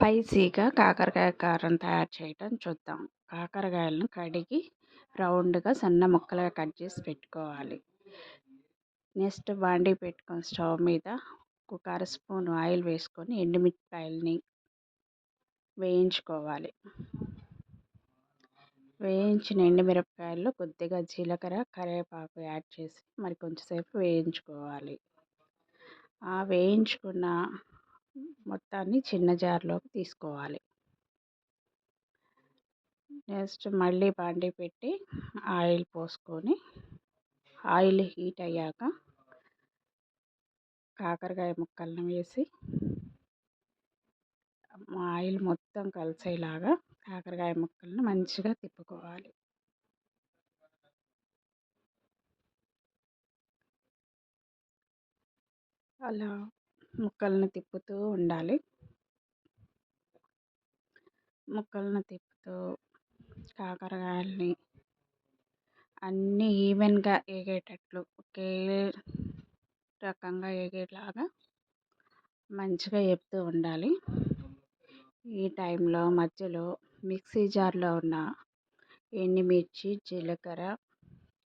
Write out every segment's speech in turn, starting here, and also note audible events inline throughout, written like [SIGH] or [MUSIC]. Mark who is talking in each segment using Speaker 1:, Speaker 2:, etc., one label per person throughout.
Speaker 1: స్పైసీగా కాకరకాయ కారం తయారు చేయటం చూద్దాం. కాకరకాయలను కడిగి రౌండ్గా సన్న ముక్కలుగా కట్ చేసి పెట్టుకోవాలి. నెక్స్ట్ బాండి పెట్టుకొని స్టవ్ మీద ఒక అర స్పూన్ ఆయిల్ వేసుకొని ఎండుమిరపకాయలని వేయించుకోవాలి. వేయించిన ఎండుమిరపకాయల్లో కొద్దిగా జీలకర్ర కరివేపాకు యాడ్ చేసి మరి కొంచెంసేపు వేయించుకోవాలి. ఆ వేయించుకున్న మొత్తాన్ని చిన్న జార్లోకి తీసుకోవాలి. నెక్స్ట్ మళ్ళీ బండి పెట్టి ఆయిల్ పోసుకొని ఆయిల్ హీట్ అయ్యాక కాకరకాయ ముక్కలను వేసి ఆయిల్ మొత్తం కలిసేలాగా కాకరకాయ ముక్కలను మంచిగా తిప్పుకోవాలి. అలా ముక్కలను తిప్పుతూ ఉండాలి. ముక్కలను తిప్పుతూ కాకరకాయలని అన్నీ ఈవెన్గా ఎగేటట్లు ఒకే రకంగా ఎగేలాగా మంచిగా వేపుతూ ఉండాలి. ఈ టైంలో మధ్యలో మిక్సీ జార్లో ఉన్న ఎండుమిర్చి జీలకర్ర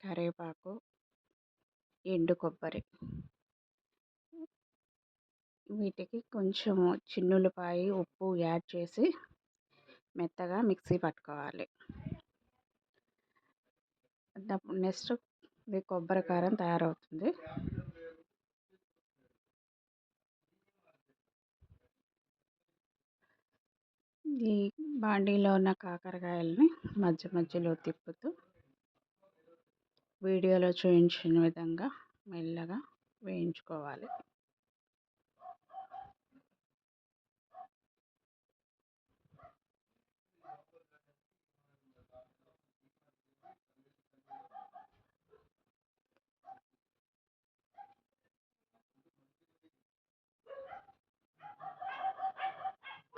Speaker 1: కరివేపాకు ఎండు కొబ్బరి వీటికి కొంచెము చిన్నులపాయి ఉప్పు యాడ్ చేసి మెత్తగా మిక్సీ పట్టుకోవాలి. నెక్స్ట్ ఇది కొబ్బరి కారం తయారవుతుంది. ఈ బాండీలో ఉన్న కాకరకాయలని మధ్య మధ్యలో తిప్పుతూ వీడియోలో చూపించిన విధంగా మెల్లగా వేయించుకోవాలి.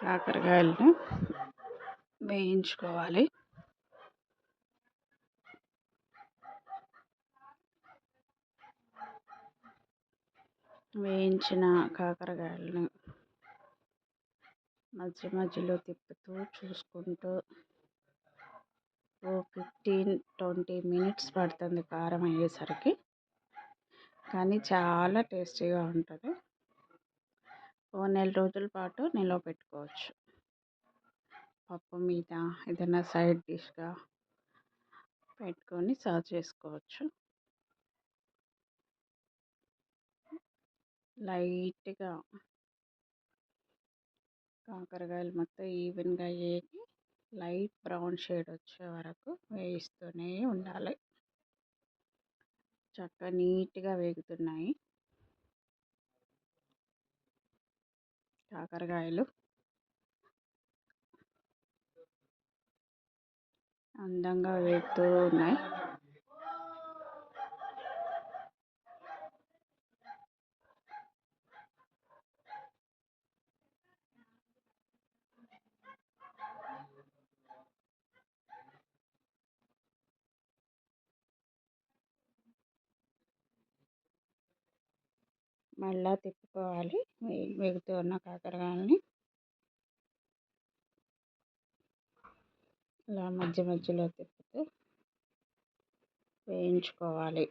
Speaker 1: కాకరకాయలను వేయించుకోవాలి. వేయించిన కాకరకాయలను మధ్య మధ్యలో తిప్పుతూ చూసుకుంటూ ఓ ఫిఫ్టీన్ ట్వంటీ మినిట్స్ పడుతుంది కారం అయ్యేసరికి. కానీ చాలా టేస్టీగా ఉంటుంది. ఓ నెల రోజుల పాటు నిల్వ పెట్టుకోవచ్చు. పప్పు మీద ఏదైనా సైడ్ డిష్గా పెట్టుకొని సర్వ్ చేసుకోవచ్చు. లైట్గా కాకరకాయలు మొత్తం ఈవెన్గా వేగి లైట్ బ్రౌన్ షేడ్ వచ్చే వరకు వేయిస్తూనే ఉండాలి. చక్కగా నీట్గా వేగుతున్నాయి. కాకరకాయలు అందంగా వేగుతూ ఉన్నాయి. మళ్ళా తిప్పుకోవాలి. వేగుతూ ఉన్న కాకరకాయలని ఇలా మధ్య మధ్యలో తిప్పుతూ వేయించుకోవాలి.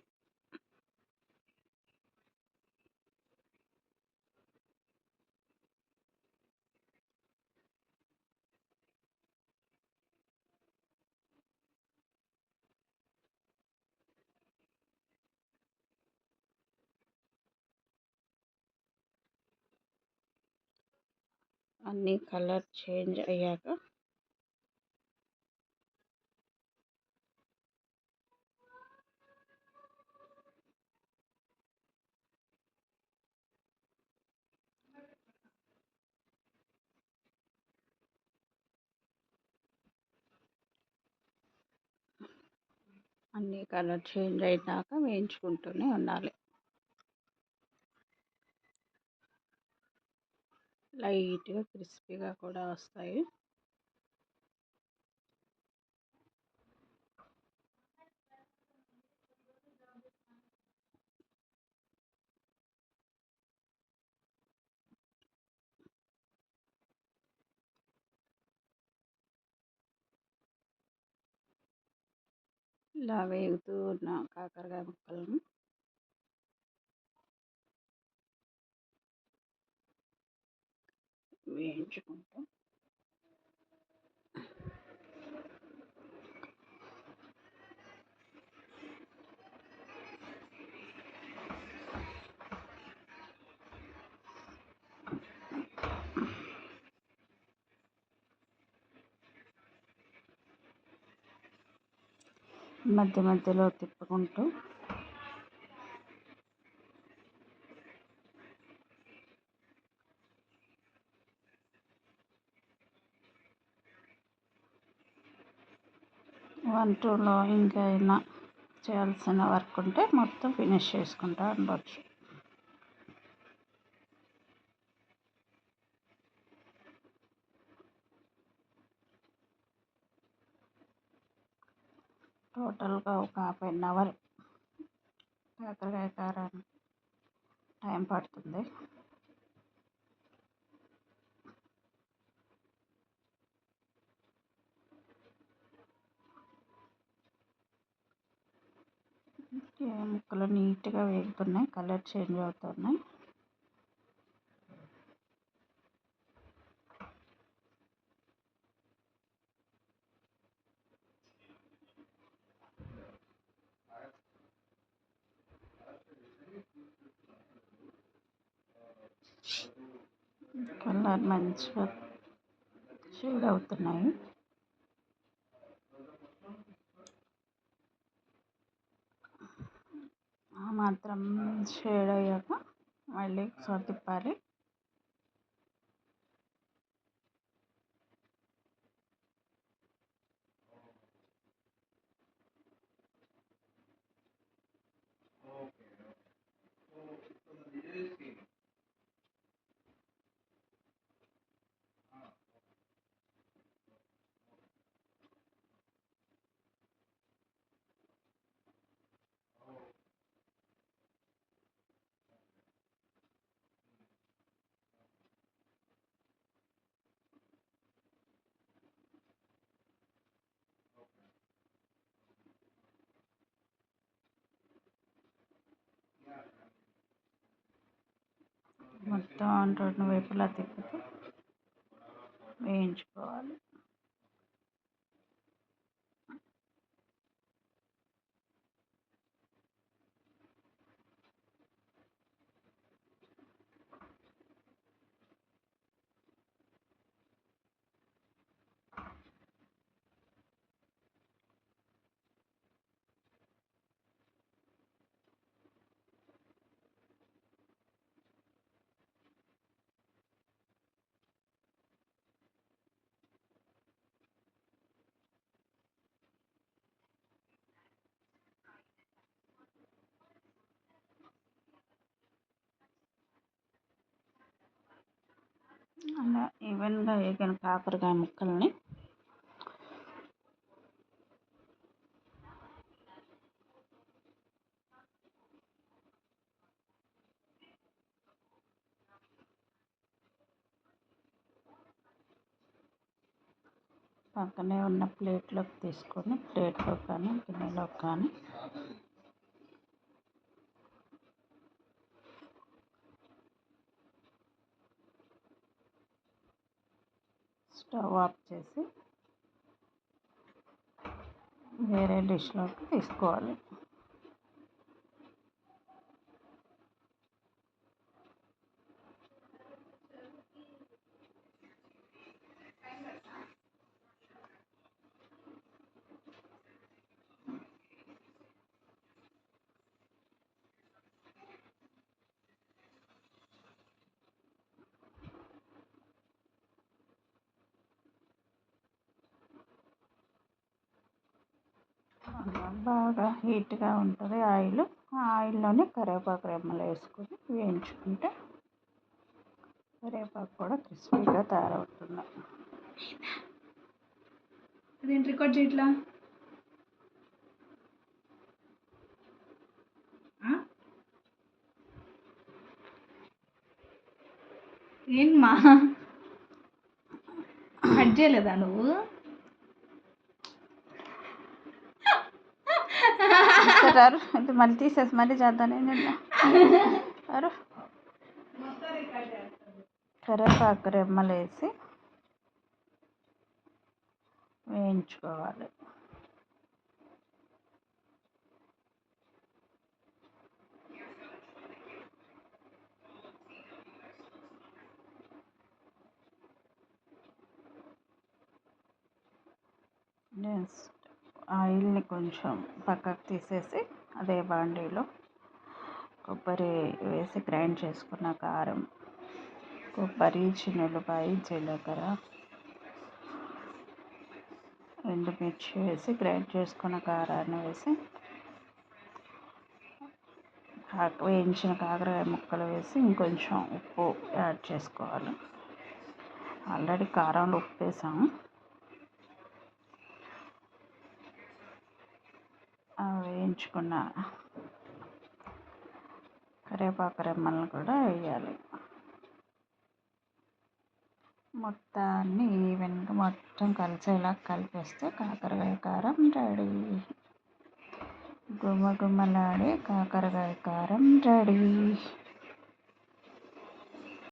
Speaker 1: అన్నీ కలర్ చేంజ్ అయ్యాక అన్నీ కలర్ చేంజ్ అయినాక వేయించుకుంటూనే ఉండాలి. లైట్గా క్రిస్పీగా కూడా వస్తాయి. ఇలా వేగుతూ ఉన్న కాకరకాయ ముక్కలను వేయించుకుంటాం. మధ్య మధ్యలో తిప్పుకుంటూ వన్ టూలో ఇంకా అయినా చేయాల్సిన వర్క్ ఉంటే మొత్తం ఫినిష్ చేసుకుంటా ఉండొచ్చు. టోటల్గా ఒక హాఫ్ అన్ అవర్ కాకరకాయ కారానికి టైం పడుతుంది. ముక్కలు నీట్గా వేగుతున్నాయి కలర్ చేంజ్ అవుతున్నాయి. కలర్ మంచిగా షేడ్ అవుతున్నాయి ఆ మాత్రం షేడ్ అయ్యాక మళ్ళీ ఒకసారి తిప్పాలి. మొత్తం రెండు వైపులా తిప్పుతూ వేయించుకోవాలి. అలా ఈవెన్గా వేగిన కాకరకాయ ముక్కల్ని పక్కనే ఉన్న ప్లేట్లోకి తీసుకొని ప్లేట్లో కానీ గిన్నెలో కానీ స్టవ్ ఆఫ్ చేసి వేరే డిష్లోకి తీసుకోవాలి. బాగా హీట్గా ఉంటుంది ఆయిల్. ఆ ఆయిల్లోనే కరివేపాకు రెమ్మలు వేసుకొని వేయించుకుంటే కరివేపాకు కూడా క్రిస్పీగా తయారవుతుంది.
Speaker 2: అదేంటి రికార్డ్ చేయట్లా? ఏంమ్మా కట్ చేయలేదా నువ్వు? [LAUGHS]
Speaker 1: రారు. ఇది మళ్ళీ తీసేసి మళ్ళీ చేద్దాం. నేను అరు కరివేపాకు రెమ్మలు వేసి వేయించుకోవాలి. నెక్స్ట్ ఆయిల్ని కొంచెం పక్కకు తీసేసి అదే బాండీలో కొబ్బరి వేసి గ్రైండ్ చేసుకున్న కారం కొబ్బరి చిన్నులపాయి జీలకర్ర ఎండుమిర్చి వేసి గ్రైండ్ చేసుకున్న కారాన్ని వేసి వేయించిన కాకరకాయ ముక్కలు వేసి ఇంకొంచెం ఉప్పు యాడ్ చేసుకోవాలి. ఆల్రెడీ కారంలో ఉప్పు వేసాము. వేయించుకున్న కరివేపాకు రెమ్మలను కూడా వేయాలి. మొత్తాన్ని ఈవెన్గా మొత్తం కలిసేలా కలిపేస్తే కాకరకాయ కారం రెడీ. గుమ్మ గుమ్మలాడే కాకరకాయ కారం రెడీ.